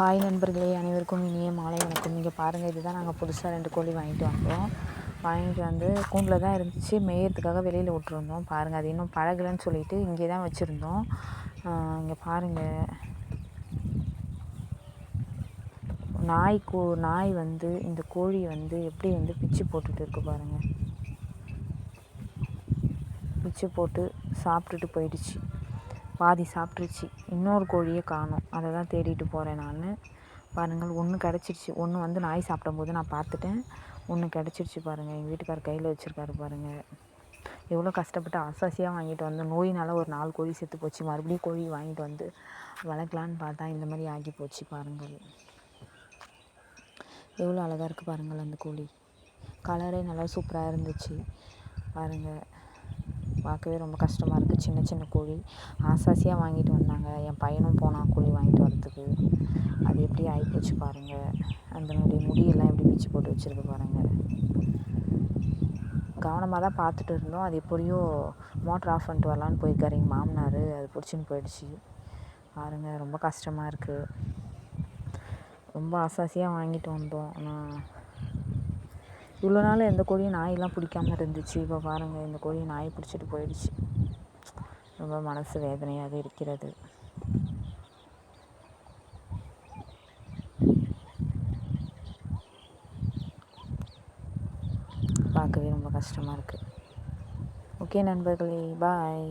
Hi நண்பர்களே. அனைவருக்கும் இனிய மாலை வணக்கம். இங்கே பாருங்கள் இதுதான் நாங்கள் புதுசாக ரெண்டு கோழி வாங்கிட்டு வந்தோம். வாங்கிட்டு வந்து கூண்டில் தான் இருந்துச்சு. மேயறதுக்காக வெளியில் விட்டுருந்தோம். பாருங்கள் அது இன்னும் பழகலைன்னு சொல்லிட்டு இங்கே தான் வச்சுருந்தோம். இங்கே பாருங்கள் நாய் கோ நாய் வந்து இந்த கோழி வந்து எப்படி வந்து பிச்சு போட்டுட்டு இருக்கு பாருங்கள் பிச்சு போட்டு சாப்பிட்டுட்டு போயிடுச்சு. பாதி சாப்பிட்ருச்சு இன்னொரு கோழியை காணும். அதை தான் தேடிட்டு போகிறேன் நான். பாருங்கள் ஒன்று கிடச்சிருச்சு. ஒன்று வந்து நாய் சாப்பிடும்போது நான் பார்த்துட்டேன். ஒன்று கிடச்சிருச்சு பாருங்கள் எங்கள் வீட்டுக்கார் கையில் வச்சுருக்காரு பாருங்கள் எவ்வளோ கஷ்டப்பட்டு அசாசியாக வாங்கிட்டு வந்து நோயினால் ஒரு நாலு கோழி செத்து போச்சு. மறுபடியும் கோழி வாங்கிட்டு வந்து வளர்க்கலான்னு பார்த்தா இந்த மாதிரி ஆகி போச்சு பாருங்கள். எவ்வளோ அழகாக இருக்குது பாருங்கள் அந்த கோழி. கலரே நல்லா சூப்பராக இருந்துச்சு. பாருங்கள் பார்க்கவே ரொம்ப கஷ்டமாக இருக்குது சின்ன சின்ன கோழி. ஆசாசியாக வாங்கிட்டு வந்தாங்க. என் பையனும் போனான் கோழி வாங்கிட்டு வரத்துக்கு அது எப்படி ஆகிப்போச்சு பாருங்கள் அதனுடைய முடியெல்லாம் எப்படி பிச்சு போட்டு வச்சுருக்கு பாருங்கள் கவனமாக தான் பார்த்துட்டு இருந்தோம். அது எப்படியோ மோட்ரு ஆஃப் பண்ணிட்டு வரலான்னு போயிருக்காரு எங்கள் மாமனார். அது பிடிச்சின்னு போயிடுச்சு. பாருங்கள் ரொம்ப கஷ்டமாக இருக்குது ரொம்ப ஆசாசியாக வாங்கிட்டு வந்தோம். ஆனால் இவ்வளோ நாள் எந்த கோழியும் நாயெல்லாம் பிடிக்காம இருந்துச்சு? இப்போ பாருங்கள் இந்த கோழி நாய் பிடிச்சிட்டு போயிடுச்சு. ரொம்ப மனசு வேதனையாக இருக்கிறது. பார்க்கவே ரொம்ப கஷ்டமாக இருக்குது ஓகே நண்பர்களே பாய்